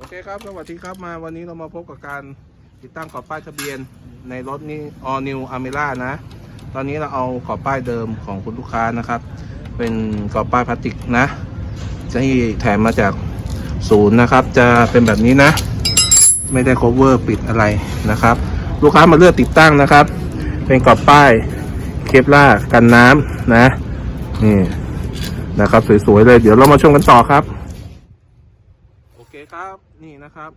โอเคครับ สวัสดีครับมาวันนี้เรามาพบกับการติดตั้งกรอบป้ายทะเบียนในรถนี้ All New Amera นะ ตอนนี้เราเอากรอบป้ายเดิมของคุณลูกค้านะครับ เป็นกรอบป้ายพลาสติกนะที่แถมมาจากศูนย์นะครับ จะเป็นแบบนี้นะ ไม่ได้ cover ปิดอะไรนะครับ ลูกค้ามาเลือกติดตั้งนะครับ เป็นกรอบป้ายเคปล่ากันน้ำนะนี่นะครับสวยๆเลยเดี๋ยวเรามาชมกันต่อครับ คครับนี่นะครับ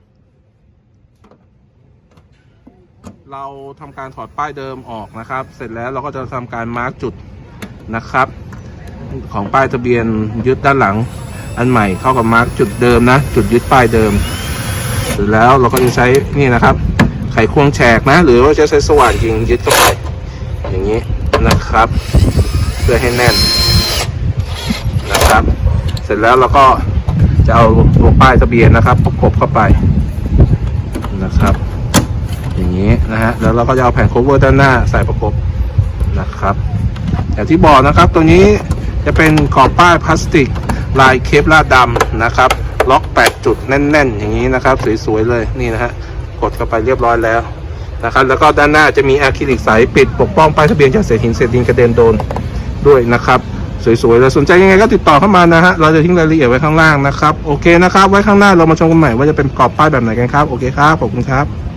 เราทำการถอดป้ายเดิมออกนะครับ เสร็จแล้วเราก็จะทำการมาร์กจุดนะครับ ของป้ายทะเบียนยึดด้านหลัง อันใหม่เข้ากับมาร์กจุดเดิมนะ จุดยึดป้ายเดิม เสร็จแล้วเราก็จะใช้นี่นะครับ ไขควงแฉกนะ หรือว่าจะใช้สว่านยิงยึดเข้าไปอย่างนี้นะครับ เพื่อให้แน่นนะครับ เสร็จแล้วเราก็ จะเอาตัวป้ายทะเบียนนะครับประกบเข้าไปนะครับ อย่างนี้นะฮะแล้วเราก็จะเอาแผ่น cover ด้านหน้าใส่ประกบนะครับอย่างที่บอกนะครับตัวนี้จะเป็นขอบป้ายพลาสติกลายเคปลาร์ดำนะครับ ล็อก 8 จุดแน่น ๆ อย่างนี้นะครับ สวย ๆ เลยนี่นะฮะกดเข้าไปเรียบร้อยแล้วนะครับ แล้วก็ด้านหน้าจะมีอะคริลิกใสปิดปกป้องป้ายทะเบียนจากเศษหินเศษดินกระเด็นโดนด้วยนะครับ สวยๆเลยสนใจยังไงก็ติดต่อเข้ามานะฮะ เราจะทิ้งรายละเอียดไว้ข้างล่างนะครับ โอเคนะครับ ไว้ข้างหน้าเรามาชมกันใหม่ว่าจะเป็นกรอบป้ายแบบไหนกันครับ โอเคครับ ขอบคุณครับ